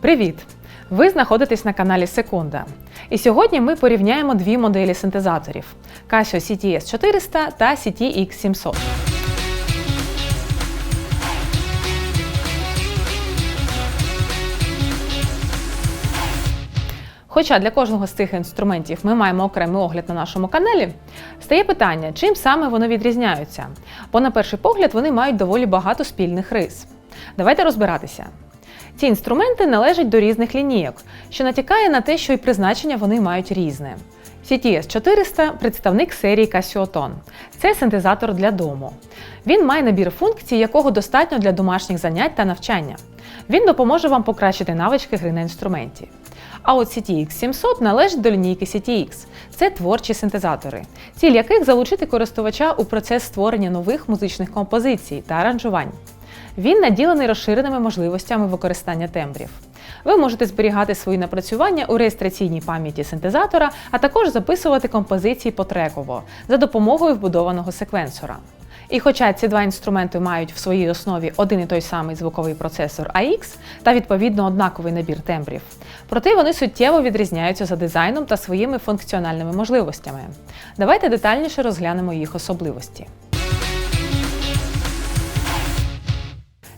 Привіт! Ви знаходитесь на каналі Секунда. І сьогодні ми порівняємо дві моделі синтезаторів Casio CTS 400 та CTX 700. Хоча для кожного з цих інструментів ми маємо окремий огляд на нашому каналі, стає питання, чим саме вони відрізняються. Бо на перший погляд вони мають доволі багато спільних рис. Давайте розбиратися. Ці інструменти належать до різних лінійок, що натякає на те, що і призначення вони мають різне. CTS 400 представник серії Casio Це синтезатор для дому. Він має набір функцій, якого достатньо для домашніх занять та навчання. Він допоможе вам покращити навички гри на інструменті. А от CTX 700 належить до лінійки CTX. Це творчі синтезатори, ціль яких залучити користувача у процес створення нових музичних композицій та аранжувань. Він наділений розширеними можливостями використання тембрів. Ви можете зберігати свої напрацювання у реєстраційній пам'яті синтезатора, а також записувати композиції потреково за допомогою вбудованого секвенсора. І хоча ці два інструменти мають в своїй основі один і той самий звуковий процесор AX та відповідно однаковий набір тембрів, проте вони суттєво відрізняються за дизайном та своїми функціональними можливостями. Давайте детальніше розглянемо їх особливості.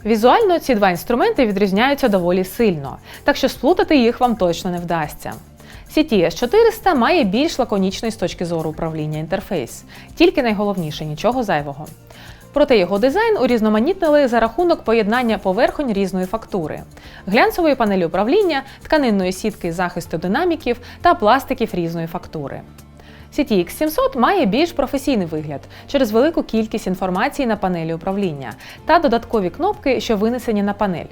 Візуально ці два інструменти відрізняються доволі сильно, так що сплутати їх вам точно не вдасться. CTS 400 має більш лаконічний з точки зору управління інтерфейс, тільки найголовніше нічого зайвого. Проте його дизайн урізноманітнили за рахунок поєднання поверхонь різної фактури, глянцевої панелі управління, тканинної сітки захисту динаміків та пластиків різної фактури. CTX 700 має більш професійний вигляд через велику кількість інформації на панелі управління та додаткові кнопки, що винесені на панель.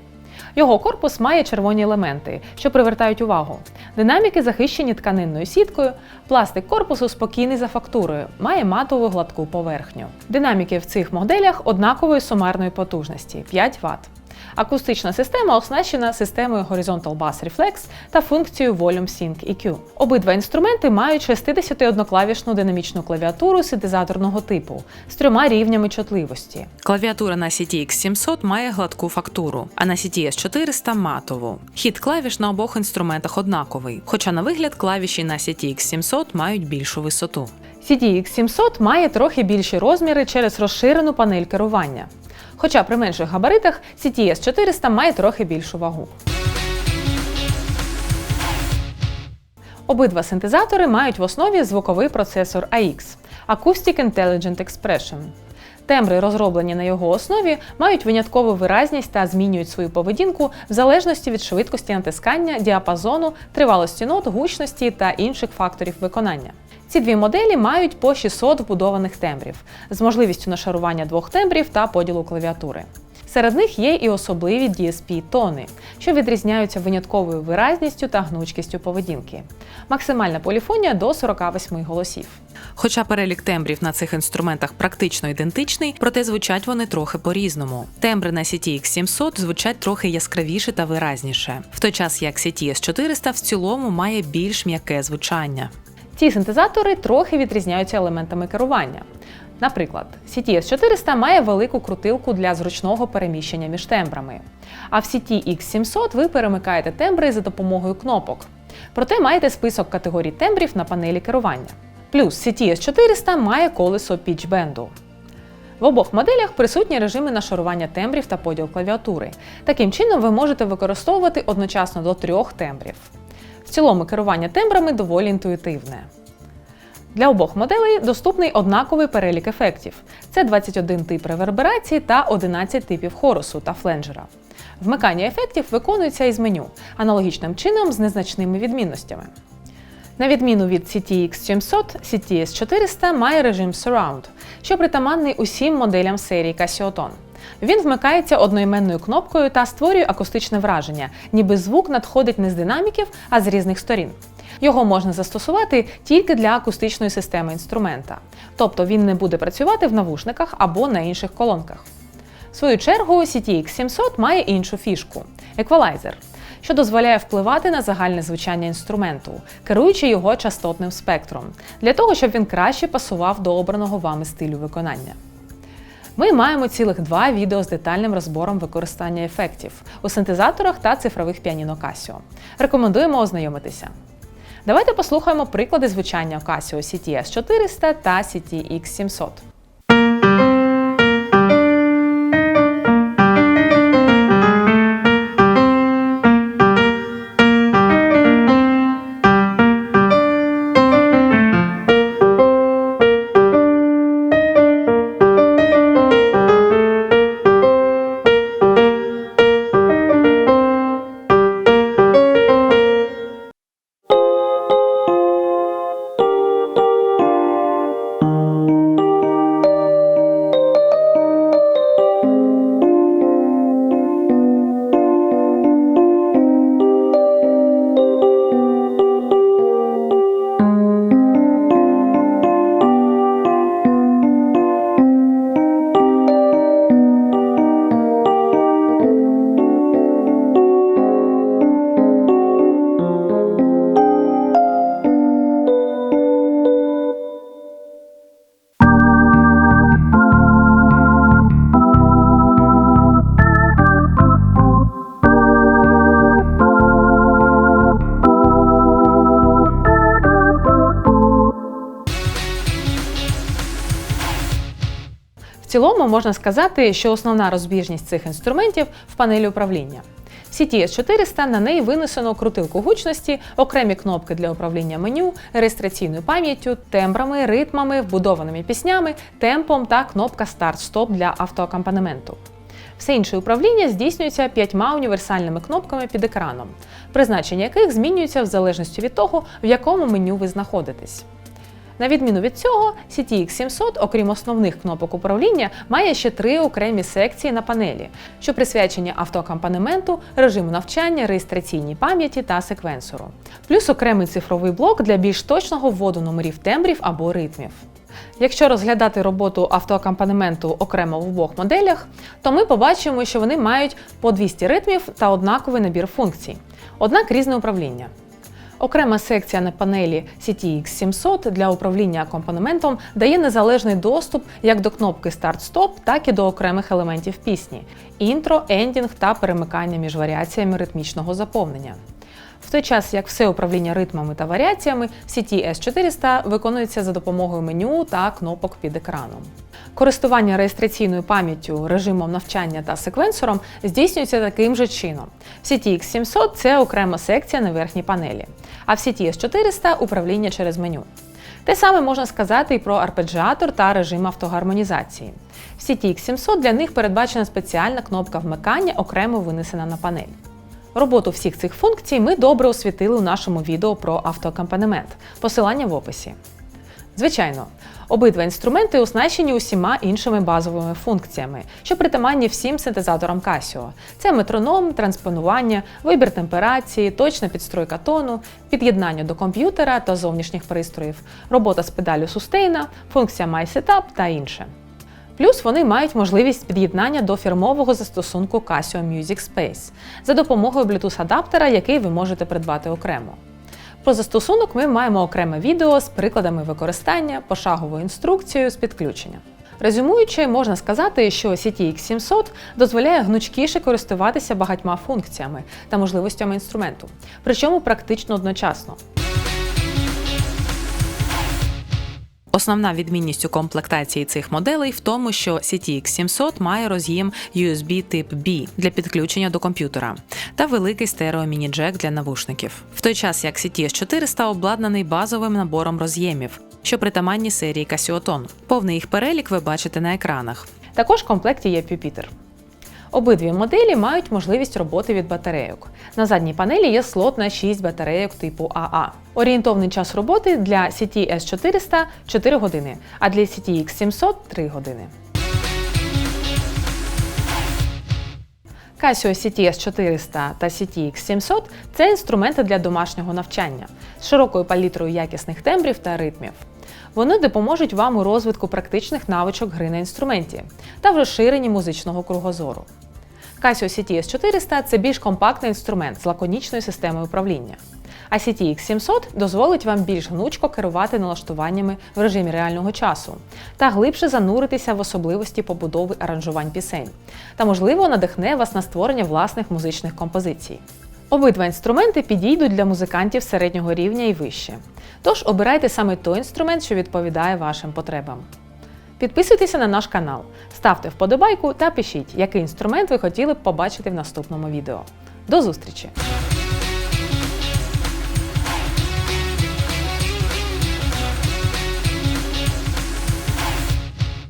Його корпус має червоні елементи, що привертають увагу. Динаміки захищені тканинною сіткою, пластик корпусу спокійний за фактурою, має матову гладку поверхню. Динаміки в цих моделях однакової сумарної потужності 5 Вт. Акустична система оснащена системою Horizontal Bass Reflex та функцією Volume Sync EQ. Обидва інструменти мають 61-клавішну динамічну клавіатуру синтезаторного типу з трьома рівнями чутливості. Клавіатура на CTX 700 має гладку фактуру, а на CTS 400 матову. Хід клавіш на обох інструментах однаковий, хоча на вигляд клавіші на CTX 700 мають більшу висоту. CTX 700 має трохи більші розміри через розширену панель керування. Хоча при менших габаритах CTS 400 має трохи більшу вагу. Обидва синтезатори мають в основі звуковий процесор AX Acoustic Intelligent Expression. Тембри, розроблені на його основі, мають виняткову виразність та змінюють свою поведінку в залежності від швидкості натискання, діапазону, тривалості нот, гучності та інших факторів виконання. Ці дві моделі мають по 600 вбудованих тембрів з можливістю нашарування двох тембрів та поділу клавіатури. Серед них є і особливі DSP тони, що відрізняються винятковою виразністю та гнучкістю поведінки. Максимальна поліфонія до 48 голосів. Хоча перелік тембрів на цих інструментах практично ідентичний, проте звучать вони трохи по-різному. Тембри на CTX 700 звучать трохи яскравіше та виразніше, в той час як CTS 400 в цілому має більш м'яке звучання. Ці синтезатори трохи відрізняються елементами керування. Наприклад, CTS 400 має велику крутилку для зручного переміщення між тембрами. А в CTX 700 ви перемикаєте тембри за допомогою кнопок. Проте маєте список категорій тембрів на панелі керування. Плюс CTS 400 має колесо пічбенду. В обох моделях присутні режими нашарування тембрів та поділ клавіатури. Таким чином, ви можете використовувати одночасно до трьох тембрів. В цілому керування тембрами доволі інтуїтивне. Для обох моделей доступний однаковий перелік ефектів. Це 21 тип реверберації та 11 типів хорусу та фленджера. Вмикання ефектів виконується із меню, аналогічним чином з незначними відмінностями. На відміну від CTX 700, CTS 400 має режим Surround, що притаманний усім моделям серії Casio Він вмикається одноіменною кнопкою та створює акустичне враження, ніби звук надходить не з динаміків, а з різних сторін. Його можна застосувати тільки для акустичної системи інструмента, тобто він не буде працювати в навушниках або на інших колонках. В свою чергу, CTX 700 має іншу фішку еквалайзер, що дозволяє впливати на загальне звучання інструменту, керуючи його частотним спектром, для того, щоб він краще пасував до обраного вами стилю виконання. Ми маємо цілих два відео з детальним розбором використання ефектів у синтезаторах та цифрових піаніно Casio. Рекомендуємо ознайомитися. Давайте послухаємо приклади звучання Casio CTS 400 та CTX 700. Цілому можна сказати, що основна розбіжність цих інструментів в панелі управління. В CTS 400 на неї винесено крутилку гучності, окремі кнопки для управління меню, реєстраційною пам'яттю, тембрами, ритмами, вбудованими піснями, темпом та кнопка старт-стоп для автоакомпанементу. Все інше управління здійснюється п'ятьма універсальними кнопками під екраном, призначення яких змінюється в залежності від того, в якому меню ви знаходитесь. На відміну від цього, CTX 700, окрім основних кнопок управління, має ще три окремі секції на панелі, що присвячені автоакомпанементу, режиму навчання, реєстраційній пам'яті та секвенсору. Плюс окремий цифровий блок для більш точного вводу номерів тембрів або ритмів. Якщо розглядати роботу автоакомпанементу окремо в обох моделях, то ми побачимо, що вони мають по 200 ритмів та однаковий набір функцій, однак різне управління. Окрема секція на панелі CTX 700 для управління акомпанементом дає незалежний доступ як до кнопки Старт-Стоп, так і до окремих елементів пісні інтро, ендінг та перемикання між варіаціями ритмічного заповнення. В той час як все управління ритмами та варіаціями в CTS 400 виконується за допомогою меню та кнопок під екраном. Користування реєстраційною пам'яттю, режимом навчання та секвенсором здійснюється таким же чином. В CTX 700 це окрема секція на верхній панелі, а в CTS 400 управління через меню. Те саме можна сказати і про арпеджіатор та режим автогармонізації. В CTX 700 для них передбачена спеціальна кнопка вмикання, окремо винесена на панель. Роботу всіх цих функцій ми добре освітили у нашому відео про автоакомпанемент. Посилання в описі. Звичайно, обидва інструменти оснащені усіма іншими базовими функціями, що притаманні всім синтезаторам Casio. Це метроном, транспонування, вибір темперації, точна підстройка тону, під'єднання до комп'ютера та зовнішніх пристроїв, робота з педалю сустейна, функція MySetup та інше. Плюс вони мають можливість під'єднання до фірмового застосунку Casio Music Space за допомогою Bluetooth-адаптера, який ви можете придбати окремо. Про застосунок ми маємо окреме відео з прикладами використання, пошаговою інструкцією з підключення. Резюмуючи, можна сказати, що CTX 700 дозволяє гнучкіше користуватися багатьма функціями та можливостями інструменту, причому практично одночасно. Основна відмінність у комплектації цих моделей в тому, що CTX 700 має роз'єм USB тип B для підключення до комп'ютера та великий стерео міні-джек для навушників. В той час як CTS 400 обладнаний базовим набором роз'ємів, що притаманні серії Casio Повний їх перелік ви бачите на екранах. Також в комплекті є пюпітер. Обидві моделі мають можливість роботи від батарейок. На задній панелі є слот на 6 батарейок типу АА. Орієнтовний час роботи для CTS 400 4 години, а для CTX 700 3 години. Casio CTS 400 та CTX 700 це інструменти для домашнього навчання з широкою палітрою якісних тембрів та ритмів. Вони допоможуть вам у розвитку практичних навичок гри на інструменті та в розширенні музичного кругозору. Casio CTS 400 це більш компактний інструмент з лаконічною системою управління. А CTX 700 дозволить вам більш гнучко керувати налаштуваннями в режимі реального часу та глибше зануритися в особливості побудови аранжувань пісень та, можливо, надихне вас на створення власних музичних композицій. Обидва інструменти підійдуть для музикантів середнього рівня і вище. Тож обирайте саме той інструмент, що відповідає вашим потребам. Підписуйтеся на наш канал, ставте вподобайку та пишіть, який інструмент ви хотіли б побачити в наступному відео. До зустрічі!